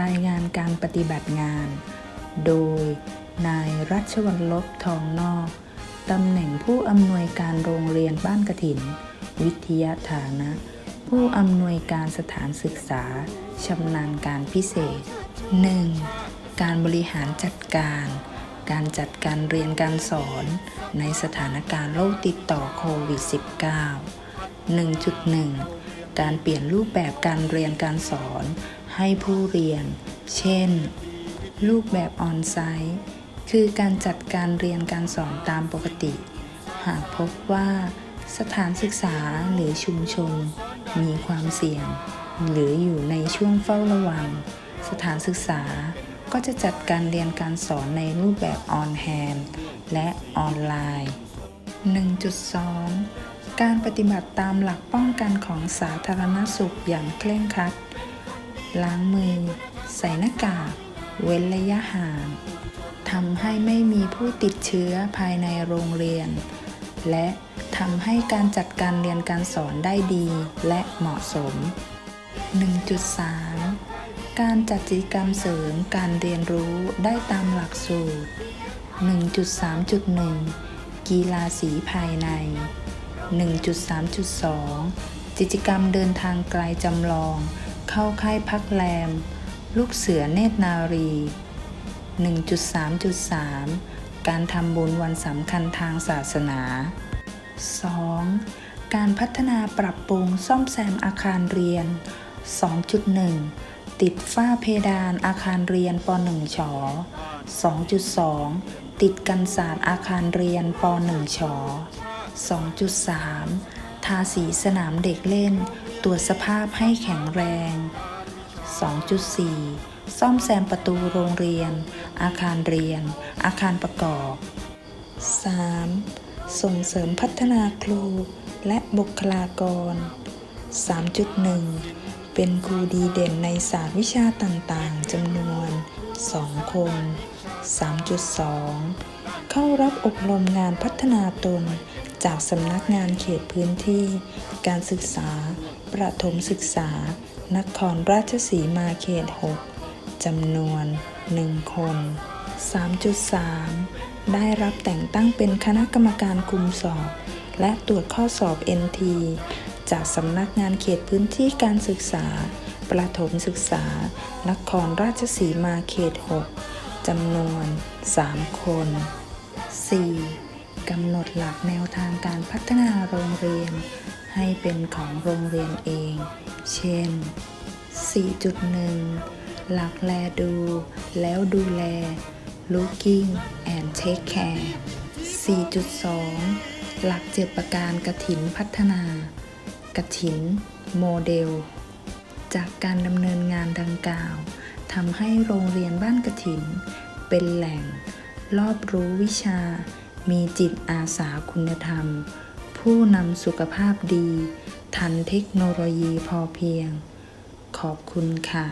รายงานการปฏิบัติงาน โดย นายรัชวัลลบทองนอก ตำแหน่งผู้อำนวยการโรงเรียนบ้านกระถิน วิทยาฐานะ ผู้อำนวยการสถานศึกษาชำนาญการพิเศษ 1. การบริหารจัดการ การจัดการเรียนการสอน ในสถานการณ์โรคติดต่อโควิด -19 1.1 การเปลี่ยนรูปแบบการเรียนการสอน ให้ผู้เรียน เช่น รูปแบบออนไซต์คือการจัดการเรียนการสอนตามปกติ หากพบว่าสถานศึกษาหรือชุมชน มีความเสี่ยง หรืออยู่ในช่วงเฝ้าระวัง สถานศึกษาก็จะจัดการเรียนการสอนในรูปแบบออนแฮนและออนไลน์ 1.2 การปฏิบัติตามหลักป้องกันของสาธารณสุขอย่างเคร่งครัด ล้างมือ ใส่หน้ากาก เว้นระยะห่างทำให้ไม่มีผู้ติดเชื้อภายในโรงเรียน และทำให้การจัดการเรียนการสอนได้ดีและเหมาะสม 1.3 การจัดกิจกรรมเสริมการเรียนรู้ได้ตามหลักสูตร 1.3.1 กีฬาสีภายใน 1.3.2 กิจกรรมเดินทางไกลจำลอง เข้าค่ายพักแรม ลูกเสือเนตรนารี 1.3.3 การทำบุญวันสำคัญทางศาสนา 2. การพัฒนาปรับปรุงซ่อมแซมอาคารเรียน 2.1 ติดฝ้าเพดานอาคารเรียนป .1 ช2.2 ติดกันศาสตร์อาคารเรียนป .1 ช2.3 ทาสีสนามเด็กเล่น ตรวจสภาพให้แข็งแรง 2.4 ซ่อมแซมประตูโรงเรียน อาคารเรียน อาคารประกอบ 3. ส่งเสริมพัฒนาครู และบุคลากร 3.1 เป็นครูดีเด่นในศาสตร์วิชาต่างๆจำนวน 2 คน 3.2 เข้ารับอบรมงานพัฒนาตน จากสำนักงานเขตพื้นที่ การศึกษา ประถมศึกษา นครราชสีมาเขต 6 จำนวน 1 คน 3.3 ได้รับแต่งตั้งเป็นคณะกรรมการคุมสอบ และตรวจข้อสอบ NT จากสำนักงานเขตพื้นที่การศึกษา ประถมศึกษา นครราชสีมาเขต 6 จำนวน 3 คน 4. กำหนดหลักแนวทางการพัฒนาโรงเรียน ให้เป็นของโรงเรียนเอง เช่น 4.1 หลักแลดู แล้วดูแล looking and take care 4.2 หลักเจ็ดประการกระถินพัฒนากระถิน โมเดล จากการดำเนินงานดังกล่าวทำให้โรงเรียนบ้านกระถิน เป็นแหล่ง รอบรู้วิชา มีจิตอาสาคุณธรรม ผู้นำสุขภาพดี ทันเทคโนโลยีพอเพียง ขอบคุณค่ะ